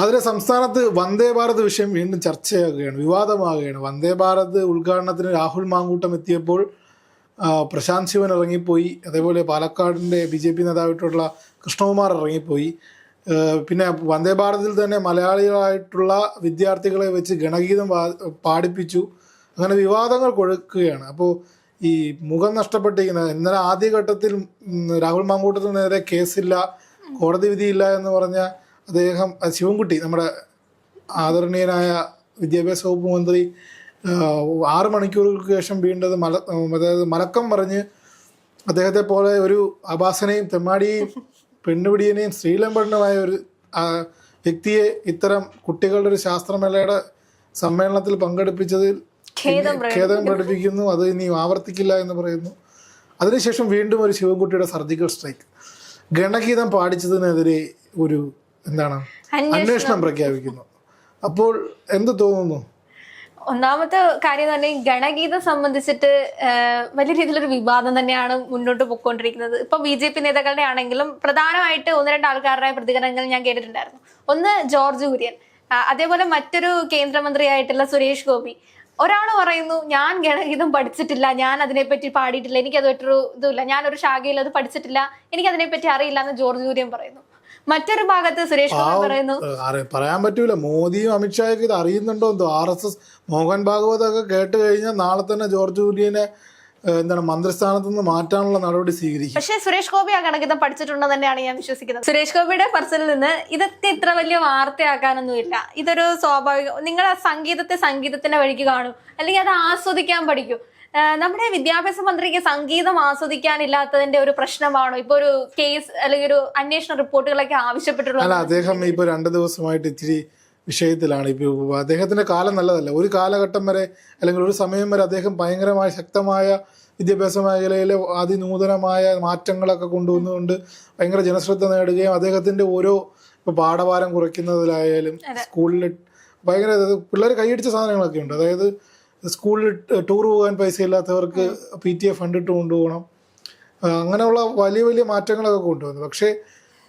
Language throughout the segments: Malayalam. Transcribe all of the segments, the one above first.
അതിലെ സംസ്ഥാനത്ത് വന്ദേ ഭാരത് വിഷയം വീണ്ടും ചർച്ചയാകുകയാണ് വിവാദമാകുകയാണ്. വന്ദേ ഭാരത് ഉദ്ഘാടനത്തിന് രാഹുൽ മാങ്കൂട്ടം എത്തിയപ്പോൾ പ്രശാന്ത് ശിവൻ ഇറങ്ങിപ്പോയി. അതേപോലെ പാലക്കാടിന്റെ ബി ജെ പി നേതാവായിട്ടുള്ള കൃഷ്ണകുമാർ ഇറങ്ങിപ്പോയി. പിന്നെ വന്ദേ ഭാരതിൽ തന്നെ മലയാളികളായിട്ടുള്ള വിദ്യാർത്ഥികളെ വെച്ച് ഗണഗീതം പാടിപ്പിച്ചു. അങ്ങനെ വിവാദങ്ങൾ കൊഴുക്കുകയാണ്. അപ്പോൾ ഈ മുഖം നഷ്ടപ്പെട്ടിരിക്കുന്ന ഇന്നലെ ആദ്യഘട്ടത്തിൽ രാഹുൽ മാങ്കൂട്ടത്തിന് നേരെ കേസില്ല കോടതി വിധിയില്ല എന്ന് പറഞ്ഞ അദ്ദേഹം ശിവൻകുട്ടി നമ്മുടെ ആദരണീയനായ വിദ്യാഭ്യാസ വകുപ്പ് മന്ത്രി ആറ് മണിക്കൂറുകൾക്ക് ശേഷം വീണ്ടത് മല അതായത് മലക്കം പറഞ്ഞ് അദ്ദേഹത്തെ പോലെ ഒരു അഭാസനെയും തെമ്മാടിയെയും പെണ്ണുപിടിയനെയും ശ്രീലംബണ്ണുമായ ഒരു വ്യക്തിയെ ഇത്തരം കുട്ടികളുടെ ഒരു ശാസ്ത്രമേളയുടെ സമ്മേളനത്തിൽ പങ്കെടുപ്പിച്ചതിൽ ഖേദം പഠിപ്പിക്കുന്നു ഖേദം പ്രകടിപ്പിക്കുന്നു. അത് ഇനി ആവർത്തിക്കില്ല എന്ന് പറയുന്നു. അതിനുശേഷം വീണ്ടും ഒരു ശിവൻകുട്ടിയുടെ സർജിക്കൽ സ്ട്രൈക്ക്. ഗണഗീതം പാടിച്ചതിനെതിരെ ഒരു എന്താണ്? അന്വേഷണം. പ്രഖ്യാപിക്കുന്നു. അപ്പോൾ എന്ത് തോന്നുന്നു? ഒന്നാമത്തെ കാര്യം എന്ന് പറഞ്ഞാൽ ഗണഗീതം സംബന്ധിച്ചിട്ട് വലിയ രീതിയിലൊരു വിവാദം തന്നെയാണ് മുന്നോട്ട് പോയിക്കൊണ്ടിരിക്കുന്നത് ഇപ്പൊ ബി ജെ പി നേതാക്കളുടെ ആണെങ്കിലും പ്രധാനമായിട്ട് ഒന്ന് രണ്ട് ആൾക്കാരുടെ പ്രതികരണങ്ങൾ ഞാൻ കേട്ടിട്ടുണ്ടായിരുന്നു. ഒന്ന് ജോർജ് കുര്യൻ അതേപോലെ മറ്റൊരു കേന്ദ്രമന്ത്രിയായിട്ടുള്ള സുരേഷ് ഗോപി. ഒരാൾ പറയുന്നു ഞാൻ ഗണഗീതം പഠിച്ചിട്ടില്ല ഞാൻ അതിനെപ്പറ്റി പാടിയിട്ടില്ല എനിക്ക് അതൊരു ഇതുമില്ല ഞാനൊരു ശാഖയിൽ അത് പഠിച്ചിട്ടില്ല എനിക്ക് അതിനെപ്പറ്റി അറിയില്ല എന്ന് ജോർജ് കുര്യൻ പറയുന്നു. മറ്റൊരു ഭാഗത്ത് സുരേഷ് ഗോപി പറയുന്നു. പറയാൻ പറ്റൂല. മോദിയും അമിത്ഷായൊക്കെ ഇത് അറിയുന്നുണ്ടോ എന്തോ? R S S Mohan Bhagwat ഒക്കെ കേട്ട് കഴിഞ്ഞാൽ നാളെ തന്നെ ജോർജ് കുര്യനെ എന്താണ് മന്ത്രിസ്ഥാനത്ത് നിന്ന് മാറ്റാനുള്ള നടപടി സ്വീകരിക്കും. പക്ഷേ സുരേഷ് ഗോപി ആ കണക്കിതം പഠിച്ചിട്ടുണ്ടെന്ന് തന്നെയാണ് ഞാൻ വിശ്വസിക്കുന്നത്. സുരേഷ് ഗോപിയുടെ പർസനിൽ നിന്ന് ഇതൊക്കെ ഇത്ര വലിയ വാർത്തയാക്കാനൊന്നും ഇല്ല. ഇതൊരു സ്വാഭാവിക നിങ്ങൾ ആ സംഗീതത്തെ സംഗീതത്തിന്റെ വഴിക്ക് കാണും. അല്ലെങ്കിൽ അത് ആസ്വദിക്കാൻ പഠിക്കും. നമ്മുടെ വിദ്യാഭ്യാസ മന്ത്രിക്ക് സംഗീതം ആസ്വദിക്കാനില്ലാത്തതിന്റെ ഒരു പ്രശ്നമാണോ? ഇപ്പൊ ഒരു കേസ് അല്ലെങ്കിൽ ഒരു അന്വേഷണ റിപ്പോർട്ടുകളൊക്കെ ആവശ്യപ്പെട്ടുള്ളത് അല്ല അദ്ദേഹം ഇപ്പൊ രണ്ട് ദിവസമായിട്ട് ഇച്ചിരി വിഷയത്തിലാണ്. ഇപ്പൊ അദ്ദേഹത്തിന്റെ കാലം നല്ലതല്ല. ഒരു കാലഘട്ടം വരെ അല്ലെങ്കിൽ ഒരു സമയം വരെ അദ്ദേഹം ഭയങ്കരമായ ശക്തമായ വിദ്യാഭ്യാസ മേഖലയിലെ അതിനൂതനമായ മാറ്റങ്ങളൊക്കെ കൊണ്ടുവന്നുകൊണ്ട് ഭയങ്കര ജനശ്രദ്ധ നേടുകയും അദ്ദേഹത്തിന്റെ ഓരോ ഇപ്പൊ പാഠഭാരം കുറയ്ക്കുന്നതിലായാലും സ്കൂളിൽ ഭയങ്കര പിള്ളേർ കൈയടിച്ച സാധനങ്ങളൊക്കെ ഉണ്ട്. അതായത് സ്കൂളിൽ ടൂർ പോകാൻ പൈസ ഇല്ലാത്തവർക്ക് പി ടി എ ഫണ്ട് ഇട്ട് കൊണ്ടുപോകണം. അങ്ങനെയുള്ള വലിയ വലിയ മാറ്റങ്ങളൊക്കെ കൊണ്ടുവന്നു. പക്ഷേ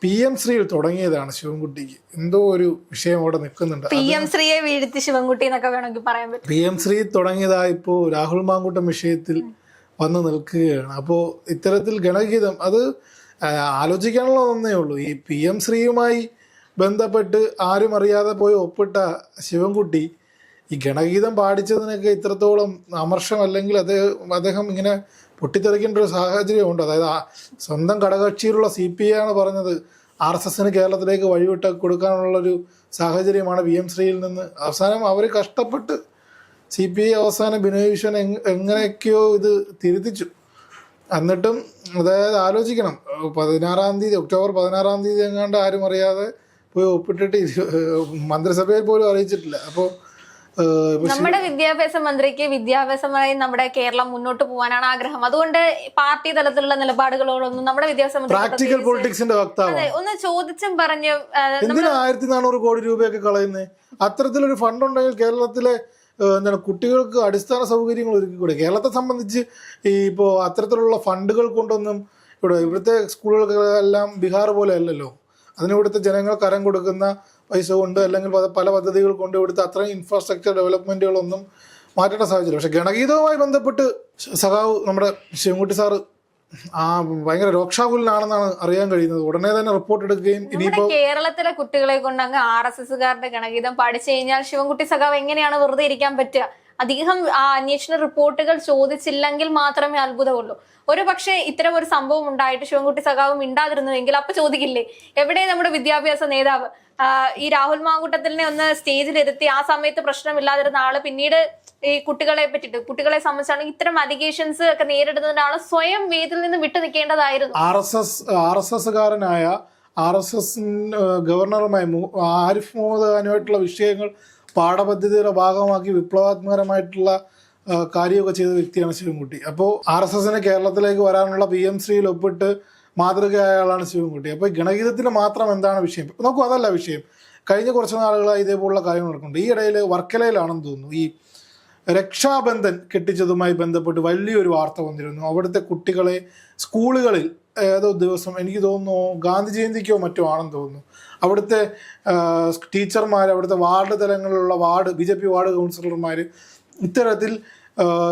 പി എം ശ്രീയിൽ തുടങ്ങിയതാണ് ശിവൻകുട്ടിക്ക്. എന്തോ ഒരു വിഷയം അവിടെ നിൽക്കുന്നുണ്ട്. പി എം ശ്രീയെ വീഴ്ത്തി ശിവൻകുട്ടി എന്നൊക്കെ വേണമെങ്കിൽ പറയാൻ പറ്റും. പി എം ശ്രീ തുടങ്ങിയതാ ഇപ്പോൾ രാഹുൽ മാങ്കൂട്ടം വിഷയത്തിൽ വന്ന് നിൽക്കുകയാണ്. അപ്പോൾ ഇത്തരത്തിൽ ഗണഗീതം അത് ആലോചിക്കാനുള്ള ഒന്നേ ഉള്ളൂ. ഈ പി എം ശ്രീയുമായി ബന്ധപ്പെട്ട് ആരും അറിയാതെ പോയി ഒപ്പിട്ട ശിവൻകുട്ടി ഈ ഗണഗീതം പാടിച്ചതിനൊക്കെ ഇത്രത്തോളം അമർഷം അല്ലെങ്കിൽ അദ്ദേഹം അദ്ദേഹം ഇങ്ങനെ പൊട്ടിത്തെറിക്കേണ്ട ഒരു സാഹചര്യമുണ്ട്. അതായത് ആ സ്വന്തം ഘടകകക്ഷിയിലുള്ള സി പി ഐ ആണ് പറഞ്ഞത് ആർ എസ് എസിന് കേരളത്തിലേക്ക് വഴിവിട്ട് കൊടുക്കാനുള്ളൊരു സാഹചര്യമാണ് വി എം ശ്രീയിൽ നിന്ന്. അവസാനം അവർ കഷ്ടപ്പെട്ട് സി പി ഐ അവസാനം ബിനോയ് വിശ്വൻ എങ് എങ്ങനെയൊക്കെയോ ഇത് തിരുത്തിച്ചു. എന്നിട്ടും അതായത് ആലോചിക്കണം. പതിനാറാം തീയതി ഒക്ടോബർ പതിനാറാം തീയതി എങ്ങാണ്ട് ആരും അറിയാതെ പോയി ഒപ്പിട്ടിട്ട് മന്ത്രിസഭയിൽ പോലും അറിയിച്ചിട്ടില്ല. അപ്പോൾ നമ്മുടെ വിദ്യാഭ്യാസ മന്ത്രിക്ക് വിദ്യാഭ്യാസമായി നമ്മുടെ കേരളം മുന്നോട്ട് പോകാനാണ് ആഗ്രഹം. അതുകൊണ്ട് പാർട്ടി തലത്തിലുള്ള നിലപാടുകളോടൊന്നും നമ്മുടെ വിദ്യാഭ്യാസ മന്ത്രി പ്രാക്ടിക്കൽ പൊളിറ്റിക്സിന്റെ വക്താവാണ് ഒന്ന് ചോദിച്ചും പറഞ്ഞു എന്തിനാ ആയിരത്തി നാനൂറ് കോടി രൂപയൊക്കെ കളയുന്നത് അത്തരത്തിലൊരു ഫണ്ട് ഉണ്ടെങ്കിൽ കേരളത്തിലെ എന്താണ് കുട്ടികൾക്ക് അടിസ്ഥാന സൗകര്യങ്ങൾ ഒരുക്കിക്കൂടെ? കേരളത്തെ സംബന്ധിച്ച് ഈ ഇപ്പോൾ അത്തരത്തിലുള്ള ഫണ്ടുകൾ കൊണ്ടൊന്നും ഇവിടെ ഇവിടുത്തെ സ്കൂളുകളെല്ലാം ബീഹാർ പോലെ അല്ലല്ലോ. അതിന് ഇവിടുത്തെ ജനങ്ങൾ കരം കൊടുക്കുന്ന പൈസ കൊണ്ട് അല്ലെങ്കിൽ പല- പദ്ധതികൾ കൊണ്ട് ഇവിടുത്തെ അത്രയും ഇൻഫ്രാസ്ട്രക്ചർ ഡെവലപ്മെന്റുകളൊന്നും മാറ്റേണ്ട സാഹചര്യം പക്ഷേ ഗണഗീതവുമായി ബന്ധപ്പെട്ട് സഖാവ് നമ്മുടെ ശിവൻകുട്ടി സാറ് ആ ഭയങ്കര രോക്ഷാകുലനാണെന്നാണ് അറിയാൻ കഴിയുന്നത്. ഉടനെ തന്നെ റിപ്പോർട്ട് എടുക്കുകയും ഇനിയിപ്പോ കേരളത്തിലെ കുട്ടികളെ കൊണ്ട് അങ്ങ് ആർ എസ് എസുകാരുടെ ഗണഗീതം പഠിച്ചു കഴിഞ്ഞാൽ ശിവൻകുട്ടി സഖാവ് എങ്ങനെയാണ് വെറുതെ ഇരിക്കാൻ പറ്റുക? അദ്ദേഹം ആ അന്വേഷണ റിപ്പോർട്ടുകൾ ചോദിച്ചില്ലെങ്കിൽ മാത്രമേ അത്ഭുതമുള്ളൂ. ഒരു പക്ഷേ ഇത്തരം ഒരു സംഭവം ഉണ്ടായിട്ട് ശിവൻകുട്ടി സഖാവ് മിണ്ടാതിരുന്നുവെങ്കിൽ അപ്പൊ ചോദിക്കില്ലേ എവിടെ നമ്മുടെ വിദ്യാഭ്യാസ നേതാവ്? ഈ രാഹുൽ മാങ്കൂട്ടത്തിനെ ഒന്ന് സ്റ്റേജിലിരുത്തി ആ സമയത്ത് പ്രശ്നമില്ലാതിരുന്ന ആൾ പിന്നീട് ഈ കുട്ടികളെ പറ്റിട്ട് കുട്ടികളെ സംബന്ധിച്ചാണെങ്കിൽ ഇത്തരം അലിഗേഷൻസ് ഒക്കെ നേരിടുന്ന ആൾ സ്വയം വേദിയിൽ നിന്ന് വിട്ടു നിൽക്കേണ്ടതായിരുന്നു. R S S R S എസ്സുകാരനായ R S S ഗവർണറുമായി ആരിഫ് മുഹമ്മദ് ഖാനുമായിട്ടുള്ള വിഷയങ്ങൾ പാഠപദ്ധതിയുടെ ഭാഗമാക്കി വിപ്ലവാത്മകരമായിട്ടുള്ള കാര്യമൊക്കെ ചെയ്ത വ്യക്തിയാണ് ശിവൻകുട്ടി. അപ്പോൾ ആർ എസ് എസിന് കേരളത്തിലേക്ക് വരാനുള്ള പി എം ശ്രീയിൽ ഒപ്പിട്ട് മാതൃകയായ ആളാണ് ശിവൻകുട്ടി. അപ്പോൾ ഗണഗീതത്തിന് മാത്രം എന്താണ് വിഷയം? നോക്കൂ അതല്ല വിഷയം. കഴിഞ്ഞ കുറച്ച് നാളുകളായി ഇതേപോലുള്ള കാര്യങ്ങൾ നടക്കുന്നുണ്ട് ഈ ഇടയിൽ വർക്കലയിലാണെന്ന് തോന്നുന്നു. ഈ രക്ഷാബന്ധൻ കെട്ടിച്ചതുമായി ബന്ധപ്പെട്ട് വലിയൊരു വാർത്ത വന്നിരുന്നു. അവിടുത്തെ കുട്ടികളെ സ്കൂളുകളിൽ ഏതോ ദിവസം എനിക്ക് തോന്നുന്നു ഗാന്ധി ജയന്തിക്കോ മറ്റോ ആണെന്ന് തോന്നുന്നു. അവിടുത്തെ ടീച്ചർമാർ അവിടുത്തെ വാർഡ് തലങ്ങളിലുള്ള ward B J P ward കൗൺസിലർമാർ ഇത്തരത്തിൽ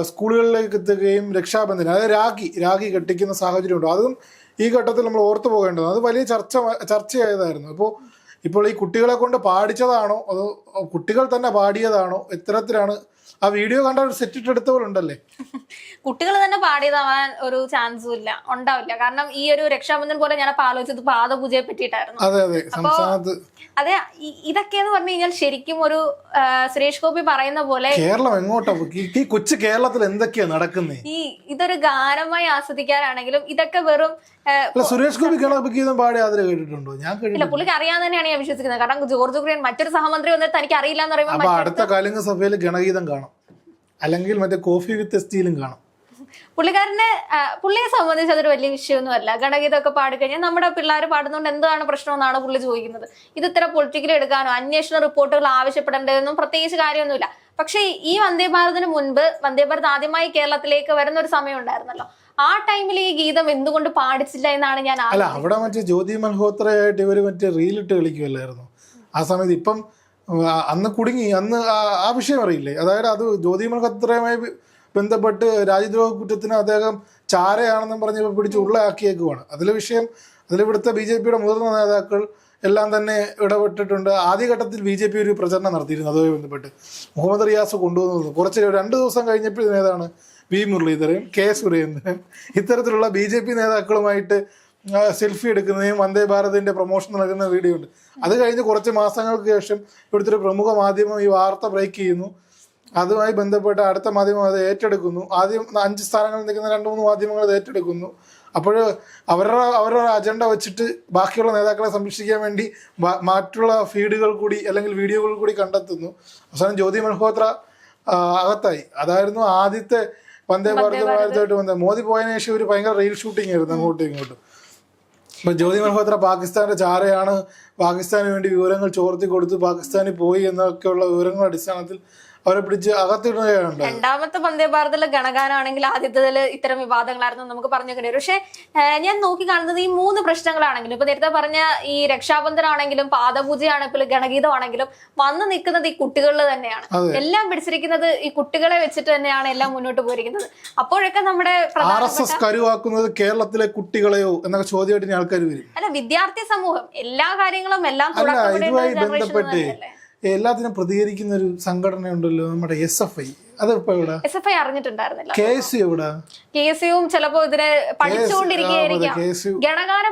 സ്കൂളുകളിലേക്ക് എത്തുകയും രക്ഷാബന്ധനം അതായത് രാഖി രാഖി കെട്ടിക്കുന്ന സാഹചര്യമുണ്ട്. അതും ഈ ഘട്ടത്തിൽ നമ്മൾ ഓർത്തു പോകേണ്ടത് അത് വലിയ ചർച്ച ചർച്ചയായതായിരുന്നു. അപ്പോൾ ഇപ്പോൾ ഈ കുട്ടികളെ കൊണ്ട് പാടിച്ചതാണോ? അതോ കുട്ടികൾ തന്നെ പാടിയതാണോ? ഇത്തരത്തിലാണ് ആ വീഡിയോ കണ്ട ഒരു സെറ്റ് ഉണ്ടല്ലേ? കുട്ടികൾ തന്നെ പാടിയതാവാൻ ഒരു ചാൻസും ഇല്ല. ഉണ്ടാവില്ല. കാരണം ഈ ഒരു രക്ഷാബന്ധൻ പോലെ ഞാൻ അപ്പൊ ആലോചിച്ചത് പാദപൂജയെ പറ്റിയിട്ടായിരുന്നു. അതെ അതെ. സംസ്ഥാനത്ത് അതെ ഇതൊക്കെ എന്ന് പറഞ്ഞു കഴിഞ്ഞാൽ ശരിക്കും ഒരു സുരേഷ് ഗോപി പറയുന്ന പോലെ കേരളം എങ്ങോട്ടാ? ഈ- കൊച്ചു കേരളത്തിൽ എന്തൊക്കെയാ നടക്കുന്നത് ഈ ഇതൊരു ഗാനമായി ആസ്വദിക്കാനാണെങ്കിലും ഇതൊക്കെ വെറും സുരേഷ് ഗോപി ഗീതം പാടി അതിൽ കേട്ടിട്ടുണ്ടോ? ഞാൻ ഇല്ല പുള്ളിക്ക് അറിയാൻ തന്നെയാണ് ഞാൻ വിശ്വസിക്കുന്നത്. കാരണം ജോർജ് കുര്യൻ മറ്റൊരു സഹമന്ത്രി വന്നിട്ട് തനിക്ക് അറിയില്ല എന്ന് പറയുമ്പോൾ അടുത്ത കലിംഗ സഭയിൽ ഗണഗീതം കാണാം. അല്ലെങ്കിൽ മറ്റേ കോഫി വിത്ത് സ്റ്റീലും കാണാം. പുള്ളിക്കാരനെ പുള്ളിയെ സംബന്ധിച്ച് അതൊരു വലിയ വിഷയമൊന്നുമല്ല. ഗണഗീതമൊക്കെ പാടിക്കഴിഞ്ഞാൽ നമ്മുടെ പിള്ളേർ പാടുന്നതുകൊണ്ട് എന്താണ് പ്രശ്നമെന്നാണ് പുള്ളി ചോദിക്കുന്നത്. ഇത് ഇത്ര പൊളിറ്റിക്കലി എടുക്കാനോ അന്വേഷണ റിപ്പോർട്ടുകൾ ആവശ്യപ്പെടേണ്ടതെന്നും പ്രത്യേകിച്ച് കാര്യമൊന്നുമില്ല. പക്ഷേ ഈ വന്ദേ ഭാരതിന് മുൻപ് വന്ദേ ഭാരത് ആദ്യമായി കേരളത്തിലേക്ക് വരുന്ന ഒരു സമയം ഉണ്ടായിരുന്നല്ലോ ആ ടൈമിൽ ഈ ഗീതം എന്തുകൊണ്ട് പാടിച്ചില്ല എന്നാണ് ഞാൻ അല്ല അവിടെ മറ്റേ ജ്യോതി മൽഹോത്രയായിട്ട് ഇവർ മറ്റേ റീലിട്ട് കളിക്കുമല്ലായിരുന്നു ആ സമയത്ത് ഇപ്പം അന്ന് കുടുങ്ങി അന്ന് ആ- വിഷയം അറിയില്ലേ? അതായത് അത് ജ്യോതി മൽഹോത്രയുമായി ബന്ധപ്പെട്ട് രാജ്യദ്രോഹ കുറ്റത്തിന് അദ്ദേഹം ചാരയാണെന്നും പറഞ്ഞ് പിടിച്ച് ഉള്ളയാക്കിയേക്കുവാണ് അതിലെ വിഷയം അതിലിവിടുത്തെ ബി ജെ പിയുടെ മുതിർന്ന നേതാക്കൾ എല്ലാം തന്നെ ഇടപെട്ടിട്ടുണ്ട്. ആദ്യഘട്ടത്തിൽ ബി ജെ പി ഒരു പ്രചരണം നടത്തിയിരുന്നു അതുമായി ബന്ധപ്പെട്ട്. മുഹമ്മദ് റിയാസ് കൊണ്ടുവന്നത്. കുറച്ച് രണ്ട് ദിവസം കഴിഞ്ഞപ്പോഴും ഏതാണ് വി മുരളീധരൻ കെ സുരേന്ദ്രൻ ഇത്തരത്തിലുള്ള ബി ജെ പി നേതാക്കളുമായിട്ട് സെൽഫി എടുക്കുന്നതും വന്ദേ ഭാരതിന്റെ പ്രൊമോഷൻ നൽകുന്ന വീഡിയോ ഉണ്ട്. അത് കഴിഞ്ഞ് കുറച്ച് മാസങ്ങൾക്ക് ശേഷം ഇവിടുത്തെ ഒരു പ്രമുഖ മാധ്യമം ഈ വാർത്ത ബ്രേക്ക് ചെയ്യുന്നു. അതുമായി ബന്ധപ്പെട്ട് അടുത്ത മാധ്യമം അത് ഏറ്റെടുക്കുന്നു. ആദ്യം അഞ്ച് സ്ഥാനങ്ങളിൽ നിൽക്കുന്ന രണ്ട് മൂന്ന് മാധ്യമങ്ങൾ അത് ഏറ്റെടുക്കുന്നു. അപ്പോൾ അവരുടെ അവരുടെ അജണ്ട വെച്ചിട്ട് ബാക്കിയുള്ള നേതാക്കളെ സംരക്ഷിക്കാൻ വേണ്ടി മറ്റുള്ള ഫീഡുകൾ കൂടി അല്ലെങ്കിൽ വീഡിയോകൾ കൂടി കണ്ടെത്തുന്നു. അവസാനം ജ്യോതി മൽഹോത്ര അകത്തായി. അതായിരുന്നു ആദ്യത്തെ വന്ദേ ഭാരത് ഭാരതമായിട്ട് വന്നത്. മോദി പോയതിനു ശേഷം ഒരു ഭയങ്കര റീൽ ഷൂട്ടിംഗ് ആയിരുന്നു അങ്ങോട്ടും ഇങ്ങോട്ടും. ഇപ്പൊ ജ്യോതി മൽഹോത്ര പാകിസ്ഥാന്റെ ചാരയാണ്. പാകിസ്ഥാന് വേണ്ടി വിവരങ്ങൾ ചോർത്തി കൊടുത്ത് പാകിസ്ഥാനിൽ പോയി എന്നൊക്കെയുള്ള വിവരങ്ങളുടെ അടിസ്ഥാനത്തിൽ അവരെ പിടിച്ച് അകത്തിടുകയാണ് രണ്ടാമത്തെ വന്ദേ ഭാരതിലെ ഗണഗാനാണെങ്കിൽ ആദ്യത്തേതിൽ ഇത്തരം വിവാദങ്ങളായിരുന്നു നമുക്ക് പറഞ്ഞു കഴിഞ്ഞു പക്ഷെ ഞാൻ നോക്കി കാണുന്നത് ഈ മൂന്ന് പ്രശ്നങ്ങളാണെങ്കിലും ഇപ്പൊ നേരത്തെ പറഞ്ഞ ഈ രക്ഷാബന്ധനാണെങ്കിലും പാദപൂജയാണെങ്കിലും ഗണഗീതമാണെങ്കിലും വന്നു നിൽക്കുന്നത് ഈ കുട്ടികളിൽ തന്നെയാണ്. എല്ലാം പിടിച്ചിരിക്കുന്നത് ഈ കുട്ടികളെ വെച്ചിട്ട് തന്നെയാണ് എല്ലാം മുന്നോട്ട് പോയിരിക്കുന്നത്. അപ്പോഴൊക്കെ നമ്മുടെ ആർ പ്രധാന എസ് എസ് കരുവാക്കുന്നത് കേരളത്തിലെ കുട്ടികളെയോ എന്നൊക്കെ ചോദ്യമായിട്ട് ആൾക്കാർ വരും. അല്ല വിദ്യാർത്ഥി സമൂഹം എല്ലാ കാര്യങ്ങളും എല്ലാം ഇതുമായി ബന്ധപ്പെട്ട്? എല്ലാത്തിനും പ്രതികരിക്കുന്ന ഒരു സംഘടന ഉണ്ടല്ലോ നമ്മുടെ എസ് എഫ് ഐ അതിപ്പോ എവിടെ എസ് എഫ് ഐ അറിഞ്ഞിട്ടുണ്ടായിരുന്നില്ല. കെ എസ് എവിടെ? കെ എസ് യുവും ചിലപ്പോ ഇതിനെ പഠിച്ചുകൊണ്ടിരിക്കുകയായിരിക്കാം.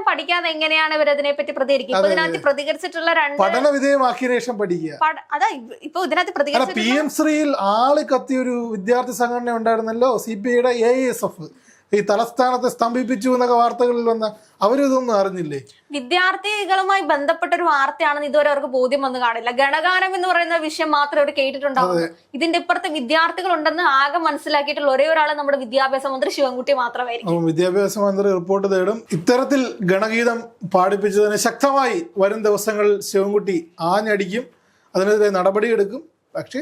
പഠിക്കാതെ എങ്ങനെയാണ് ഇവർ പ്രതികരിക്കുക? ഇപ്പൊ ഇതിനകത്ത് പ്രതികരിച്ചിട്ടുള്ള രണ്ട് പഠന വിധേയമാക്കിയ ശേഷം പഠിക്കുക അതാ ഇ- ഇപ്പൊ ഇതിനകത്ത് അല്ല പ്രതികരിച്ചിട്ടുള്ള പി എം ശ്രീയിൽ ആൾ കത്തിയ ഒരു വിദ്യാർത്ഥി സംഘടന ഉണ്ടായിരുന്നല്ലോ സി പി ഐയുടെ എ എസ് എഫ് ഈ തലസ്ഥാനത്തെ സ്തംഭിപ്പിച്ചു എന്നൊക്കെ വാർത്തകളിൽ വന്ന അവരിതൊന്നും അറിഞ്ഞില്ലേ? വിദ്യാർത്ഥികളുമായി ബന്ധപ്പെട്ട ഒരു വാർത്തയാണെന്ന് ഇതുവരെ അവർക്ക് ബോധ്യം വന്നു കാണില്ല. ഗണഗാനം എന്ന് പറയുന്ന വിഷയം മാത്രമേ അവർ കേട്ടിട്ടുണ്ടാവുള്ളൂ. ഇതിന്റെ ഇപ്പുറത്തെ വിദ്യാർത്ഥികൾ ഉണ്ടെന്ന് ആകെ മനസ്സിലാക്കിയിട്ടുള്ള ഒരേ ഒരാൾ നമ്മുടെ വിദ്യാഭ്യാസ മന്ത്രി ശിവൻകുട്ടി മാത്രമായിരിക്കും. വിദ്യാഭ്യാസ മന്ത്രി റിപ്പോർട്ട് തേടും. ഇത്തരത്തിൽ ഗണഗീതം പാടിപ്പിച്ചതിന് ശക്തമായി വരും ദിവസങ്ങളിൽ ശിവൻകുട്ടി ആഞ്ഞടിക്കും. അതിനെതിരെ നടപടിയെടുക്കും. പക്ഷേ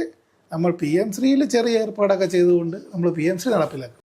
നമ്മൾ പി എം ശ്രീയിൽ ചെറിയ ഏർപ്പാടൊക്കെ ചെയ്തുകൊണ്ട് നമ്മൾ പി എം ശ്രീ നടപ്പിലാക്കും.